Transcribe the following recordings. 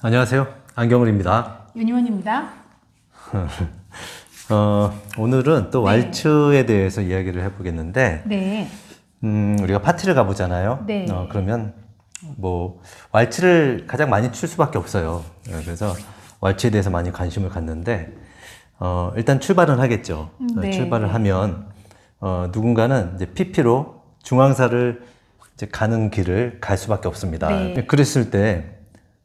안녕하세요. 안경을입니다. 윤희원입니다. 어, 오늘은 또 네. 왈츠에 대해서 이야기를 해보겠는데, 네. 음, 우리가 파티를 가보잖아요. 네. 어, 그러면 뭐 왈츠를 가장 많이 출 수밖에 없어요. 어, 그래서 왈츠에 대해서 많이 관심을 갖는데, 어, 일단 출발은 하겠죠. 어, 네. 출발을 하면 어, 누군가는 이제 PP로 중앙사를 이제 가는 길을 갈 수밖에 없습니다. 네. 그랬을 때,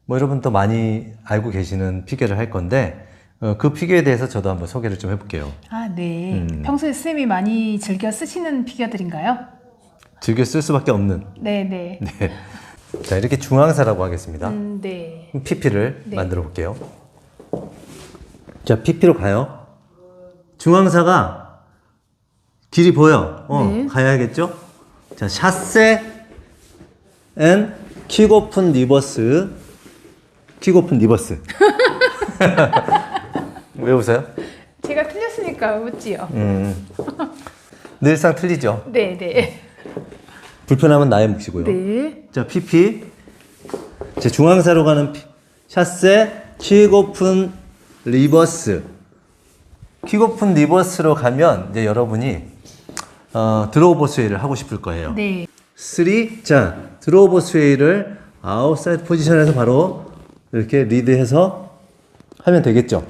뭐 여러분도 많이 알고 계시는 피겨를 할 건데, 어, 그 피겨에 대해서 저도 한번 소개를 좀 해볼게요. 아, 네. 음. 평소에 쌤이 많이 즐겨 쓰시는 피겨들인가요? 즐겨 쓸 수밖에 없는. 네, 네. 네. 자, 이렇게 중앙사라고 하겠습니다. 음, 네. PP를 네. 만들어 볼게요. 자, PP로 가요. 중앙사가 길이 보여. 어, 네. 가야겠죠? 자, 샷세 앤 킥오픈 리버스. 킥오픈 리버스. 왜 웃어요? 제가 틀렸으니까 웃지요. 음. 늘상 틀리죠. 네, 네. 불편하면 나의 몫이고요. 네. 자, PP. 제 중앙사로 가는 피- 샷세 킥오픈 리버스. 킥오픈 리버스로 가면 이제 여러분이 어, 드로우버 스웨이를 하고 싶을 거예요. 네. 3. 자, 드로우버 스웨이를 아웃사이드 포지션에서 바로 이렇게 리드해서 하면 되겠죠.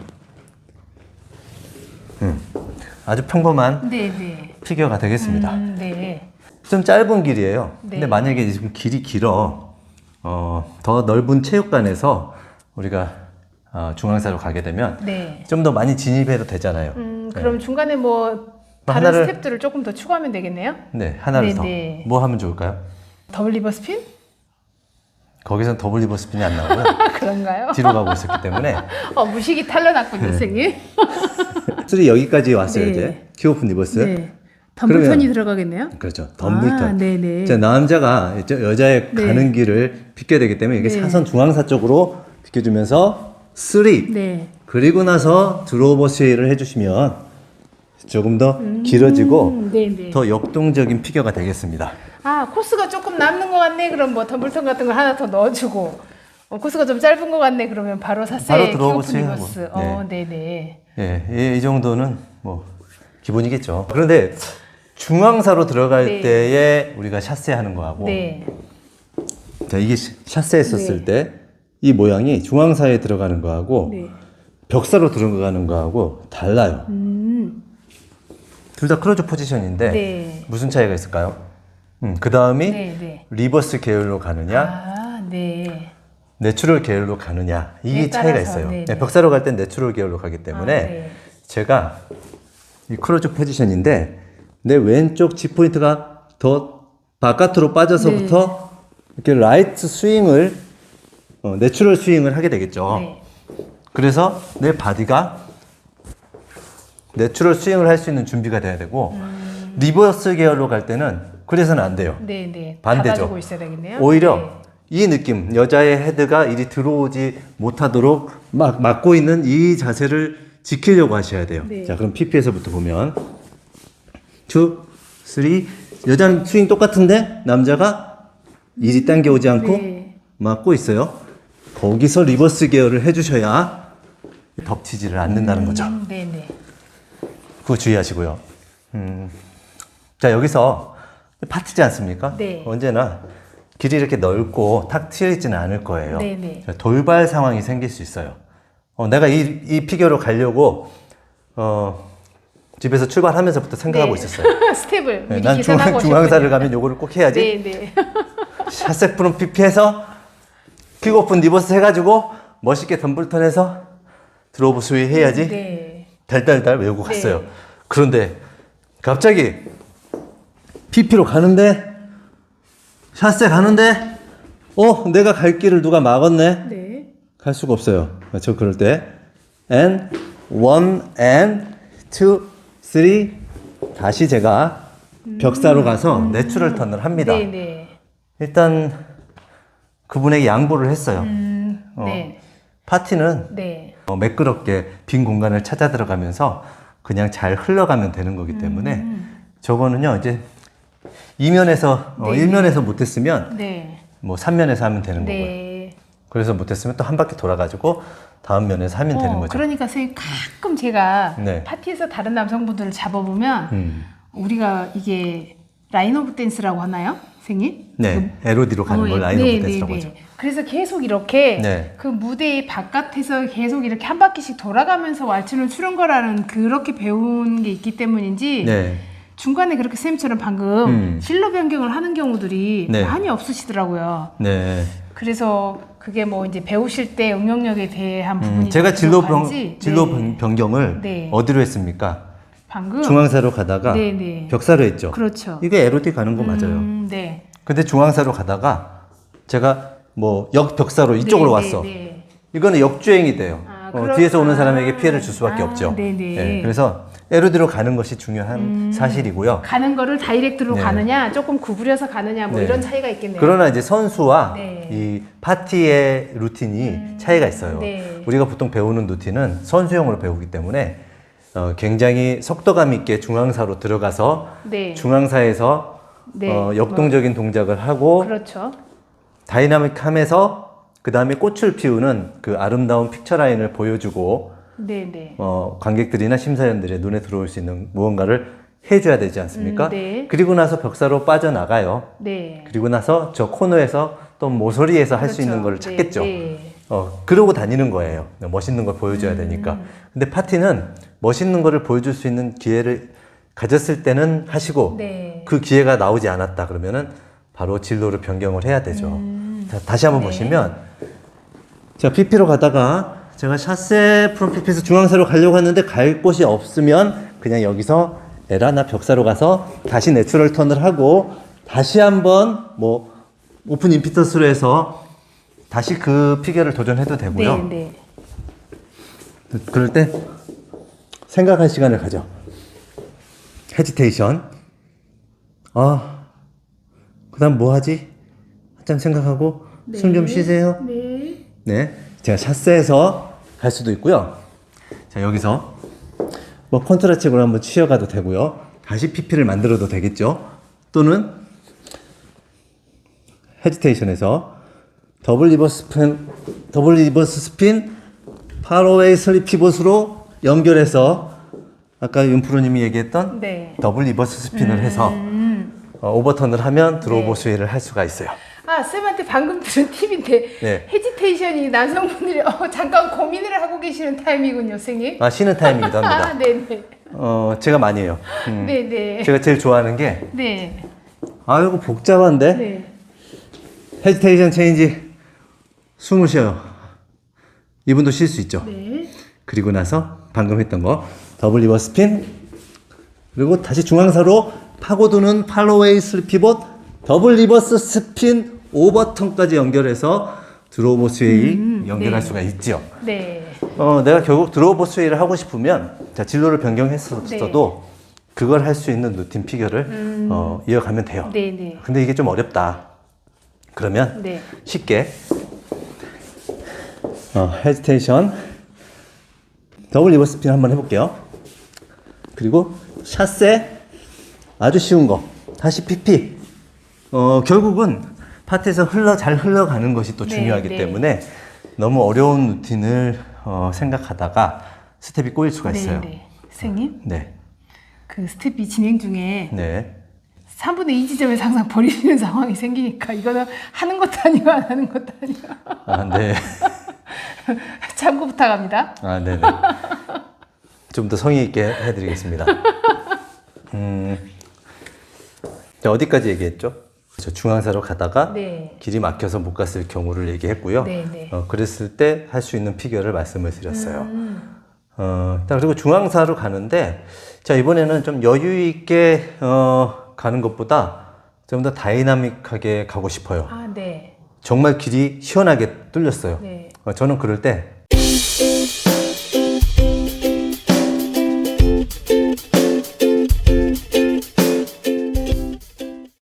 음. 아주 평범한 네, 네. 피겨가 되겠습니다. 음, 네. 좀 짧은 길이에요. 네. 근데 만약에 지금 길이 길어, 어, 더 넓은 체육관에서 우리가 어, 중앙사로 가게 되면 네. 좀 더 많이 진입해도 되잖아요. 음, 그럼 중간에 뭐 다른 네. 하나를- 스텝들을 조금 더 추가하면 되겠네요? 네, 하나를 네, 더. 네. 뭐 하면 좋을까요? 더블 리버 스핀? 거기선 더블 리버 스핀이 안 나오고요. 그런가요? 뒤로 가고 있었기 때문에. 어, 무식이 탈려났군요, 네. 선생님. 쓰리 여기까지 왔어요, 네. 이제. 키오픈 리버스. 네. 덤블턴이 들어가겠네요? 그렇죠. 덤블턴. 아, 네네. 자, 남자가 저 여자의 네. 가는 길을 비켜야 되기 때문에 이게 네. 사선 중앙사 쪽으로 비켜주면서 쓰리. 네. 그리고 나서 드로우버 스웨이를 해주시면 조금 더 길어지고 음, 네네. 더 역동적인 피겨가 되겠습니다. 아 코스가 조금 남는 것 같네. 그럼 뭐 덤블턴 같은 걸 하나 더 넣어주고 어, 코스가 좀 짧은 것 같네. 그러면 바로 사세 바로 들어오고 키오픈 스윙하고. 리버스. 어, 네네. 예, 이, 이 정도는 뭐 기본이겠죠. 그런데 중앙사로 들어갈 네. 때에 우리가 샷세 하는 거하고 네. 자, 이게 시- 샷세 했었을 네. 때이 모양이 중앙사에 들어가는 거하고 네. 벽사로 들어가는 거하고 달라요. 음. 둘 다 크로즈 포지션인데 네. 무슨 차이가 있을까요? 음, 그 다음이 네, 네. 리버스 계열로 가느냐, 아, 네. 내추럴 계열로 가느냐 이게 네, 차이가 따라서, 있어요. 네, 네, 네. 벽사로 갈 땐 내추럴 계열로 가기 때문에 아, 네. 제가 이 크로즈 포지션인데 내 왼쪽 G 포인트가 더 바깥으로 빠져서부터 이렇게 라이트 스윙을 어, 내추럴 스윙을 하게 되겠죠. 네. 그래서 내 바디가 내추럴 스윙을 할 수 있는 준비가 돼야 되고 음. 리버스 계열로 갈 때는 그래서는 안 돼요. 네, 네. 반대죠. 오히려 네. 이 느낌, 여자의 헤드가 이리 들어오지 못하도록 막 막고 있는 이 자세를 지키려고 하셔야 돼요. 네. 자, 그럼 PP에서부터 보면 2, 3, 여자는 스윙 똑같은데 남자가 이리 당겨 오지 않고 네. 막고 있어요. 거기서 리버스 계열을 해주셔야 덮치지를 않는다는 거죠. 음, 네, 네. 그거 주의하시고요. 음. 자, 여기서 파트지 않습니까? 네. 언제나 길이 이렇게 넓고 탁 트여 있지는 않을 거예요. 네, 네. 자, 돌발 상황이 생길 수 있어요. 어, 내가 이, 이 피겨로 가려고, 어, 집에서 출발하면서부터 생각하고 네. 있었어요. 스텝을 네, 미리 난 중앙, 중앙사를. 가면 요거를 꼭 해야지. 네, 네. 샷색 프롬 PP해서 픽오픈 리버스 해가지고 멋있게 덤블턴 해서 드로브 스위 해야지. 네. 달달달 외우고 네. 갔어요. 그런데 갑자기 PP로 가는데 샷세 가는데 어 내가 갈 길을 누가 막았네. 네. 갈 수가 없어요. 저 그럴 때 and one and two three 다시 제가 벽사로 가서 내추럴 턴을 합니다. 음. 네, 네. 일단 그분에게 양보를 했어요. 음, 어. 네. 파티는 네. 어, 매끄럽게 빈 공간을 찾아 들어가면서 그냥 잘 흘러가면 되는 거기 때문에 음. 저거는요 이제 이면에서 어, 네. 일면에서 못했으면 네. 뭐 삼면에서 하면 되는 거고요. 네. 그래서 못했으면 또 한 바퀴 돌아가지고 다음 면에서 하면 되는 어, 거죠. 그러니까 선생님 가끔 제가 네. 파티에서 다른 남성분들을 잡아보면 음. 우리가 이게 라인 오브 댄스라고 하나요? 선생님? 네, LOD로 가는 어, 걸 예. 라인 네, 오브 네, 댄스라고 네. 하죠. 그래서 계속 이렇게 네. 그 무대 바깥에서 계속 이렇게 한 바퀴씩 돌아가면서 왈츠를 추는 거라는 그렇게 배운 게 있기 때문인지 네. 중간에 그렇게 쌤처럼 방금 음. 실로 변경을 하는 경우들이 네. 많이 없으시더라고요. 네. 그래서 그게 뭐 이제 배우실 때 응용력에 대한 부분이 음, 제가 진로 변, 진로 네. 변- 변경을 네. 어디로 했습니까? 방금 중앙사로 가다가 네, 네. 벽사로 했죠. 그렇죠. 이게 LOD 가는 거 맞아요. 음, 네. 근데 중앙사로 가다가 제가 뭐 역벽사로 이쪽으로 네, 왔어. 네, 네. 이거는 역주행이 돼요. 아, 어, 그렇- 뒤에서 오는 아. 사람에게 피해를 줄 수밖에 아, 없죠. 네네. 예, 그래서 LOD로 가는 것이 중요한 사실이고요. 가는 거를 다이렉트로 네. 가느냐, 조금 구부려서 가느냐, 뭐 네. 이런 차이가 있겠네요. 그러나 이제 선수와 네. 이 파티의 루틴이 차이가 있어요. 네. 우리가 보통 배우는 루틴은 선수형으로 배우기 때문에 어, 굉장히 속도감 있게 중앙사로 들어가서 네. 중앙사에서 네. 어, 역동적인 동작을 하고 그렇죠. 다이나믹함에서 그 다음에 꽃을 피우는 그 아름다운 픽처 라인을 보여주고 네, 네. 어, 관객들이나 심사위원들의 눈에 들어올 수 있는 무언가를 해줘야 되지 않습니까? 음, 네. 그리고 나서 벽사로 빠져나가요. 네. 그리고 나서 저 코너에서 또 모서리에서 할수 그렇죠. 있는 걸 네, 찾겠죠. 네. 어, 그러고 다니는 거예요. 멋있는 걸 보여줘야 음. 되니까. 근데 파티는 멋있는 거를 보여줄 수 있는 기회를 가졌을 때는 하시고 네. 그 기회가 나오지 않았다 그러면은 바로 진로를 변경을 해야 되죠. 음. 자, 다시 한번 네. 보시면 자, PP로 가다가 제가 샷세 프롬 PP에서 중앙사로 가려고 하는데 갈 곳이 없으면 그냥 여기서 에라나 벽사로 가서 다시 내추럴 턴을 하고 다시 한번 뭐 오픈 임피터스로 해서 다시 그 피겨를 도전해도 되고요. 네, 네. 그럴 때 생각할 시간을 가져. 헤지테이션. 아, 그 다음 뭐 하지? 한참 생각하고 숨좀 쉬세요. 네. 네. 제가 샷세에서 갈 수도 있고요. 자, 여기서 뭐 컨트라책으로 한번 치어가도 되고요. 다시 PP를 만들어도 되겠죠. 또는 헤지테이션에서 더블 리버스 스핀, 더블 리버스 스핀, 파로웨이 슬립 피봇으로 연결해서 아까 윤프로님이 얘기했던 네. 더블 리버스 스핀을 해서 어, 오버턴을 하면 드로우버 네. 스웨이를 할 수가 있어요. 아, 쌤한테 방금 들은 팁인데 네. 헤지테이션이 남성분들이 어, 잠깐 고민을 하고 계시는 타임이군요, 선생님. 아, 쉬는 타임이기도 합니다. 아, 네, 네. 어, 제가 많이 해요. 음. 네, 네. 제가 제일 좋아하는 게, 네. 아, 이거 복잡한데? 네. 헤지테이션 체인지. 숨을 쉬어요. 이분도 쉴 수 있죠. 네. 그리고 나서 방금 했던 거, 더블 리버 스핀. 그리고 다시 중앙사로 파고드는 팔로웨이 슬 피봇, 더블 리버스 스핀, 오버턴까지 연결해서 드로우버 스웨이 연결할 네. 수가 있죠. 네. 어, 내가 결국 드로우버 스웨이를 하고 싶으면, 자, 진로를 변경했어도 그걸 할 수 있는 루틴 피겨를 어, 이어가면 돼요. 네, 네. 근데 이게 좀 어렵다. 그러면 네. 쉽게 어, 헤지테이션 더블 리버스 스핀 한번 해볼게요. 그리고 샷세 아주 쉬운 거 다시 PP 어, 결국은 파트에서 흘러 잘 흘러가는 것이 또 네, 중요하기 네. 때문에 너무 어려운 루틴을 어, 생각하다가 스텝이 꼬일 수가 있어요. 네, 네. 선생님, 네, 그 스텝이 진행 중에 네. 3분의 2 지점에서 항상 버리시는 상황이 생기니까 이거는 하는 것도 아니고 안 하는 것도 아니고 아, 네. 참고 부탁합니다. 아, 네네. 좀 더 성의 있게 해드리겠습니다. 음, 자, 어디까지 얘기했죠? 저 중앙사로 가다가 네. 길이 막혀서 못 갔을 경우를 얘기했고요. 네, 네. 어, 그랬을 때 할 수 있는 피겨를 말씀을 드렸어요. 음. 어, 일단 그리고 중앙사로 가는데, 자, 이번에는 좀 여유 있게, 어, 가는 것보다 좀 더 다이나믹하게 가고 싶어요. 아, 네. 정말 길이 시원하게 뚫렸어요. 네. 어, 저는 그럴 때